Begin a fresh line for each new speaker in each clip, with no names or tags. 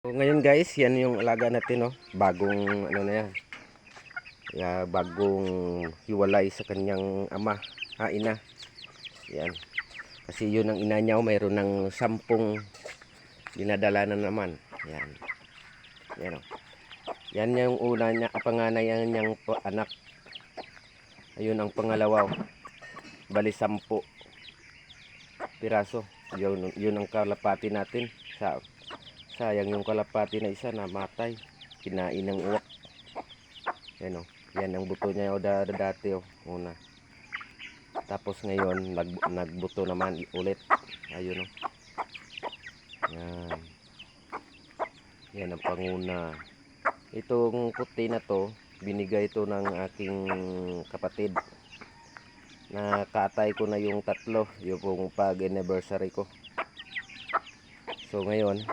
So, ngayon guys, yan yung alaga natin, no? Bagong, ano na yan. Yeah, bagong hiwalay sa kanyang ama, ha, ina. Yan. Kasi yun ang ina niya, oh, mayroon ng sampung dinadala na naman. Yan. Yan, oh. Yan yung una niya, kapanganayan niyang pa- anak. Ayun ang pangalawa, oh. Bali, sampu piraso. Yun, yun ang kalapati natin. Sa, sayang yung kalapati na isa namatay. Kinain ng uwak. Yan o. Yan ang buto niya o da, da- dati o. Una. Tapos ngayon, nag, nagbuto naman ulit. Ayun o. Yan. Yan ang panguna. Itong puti na to, binigay ito ng aking kapatid. Nakatay ko na yung tatlo, yung pag-anniversary ko. So ngayon,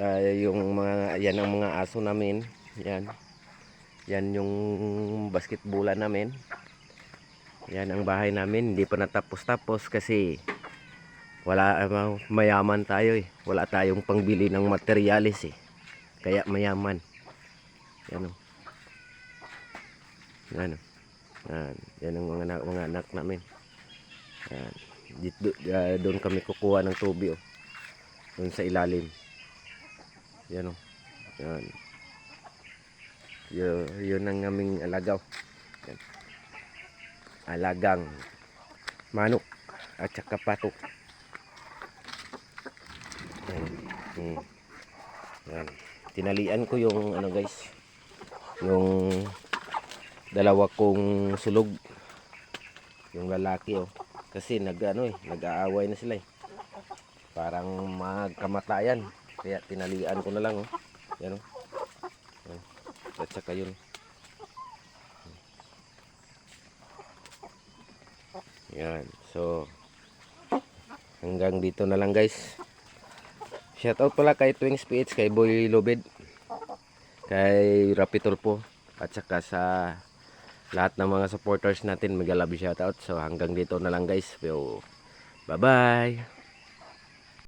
ah, yung mga yan ang mga aso namin, yan. Yan yung basketbola namin. Yan ang bahay namin, hindi pa natapos-tapos kasi wala ah, mayaman tayo eh. Wala tayong pangbili ng materyales eh. Kaya mayaman. Yan o. Yan o. Yan, yan ang mga mga anak namin. Yan. Dito, ah, doon kami kukuha ng tubig oh. Doon sa ilalim. Yan oh. Yan. Yun, yun ang aming alagaw. Yan. Alagang manok at saka patok. Yan. Hmm. Yan. Tinalian ko yung ano guys. Yung dalawa kong sulog yung lalaki oh kasi nag ano eh nag-aaway na sila eh parang magkamatayan kaya tinalian ko na lang oh. Yan oh. Yan. at saka yun. Yan. So hanggang dito na lang guys. Shout out pala kay Twings PH kay Boy Lobed kay Rapitol po at saka sa lahat ng mga supporters natin. Mega love shoutout. So hanggang dito na lang guys. So bye bye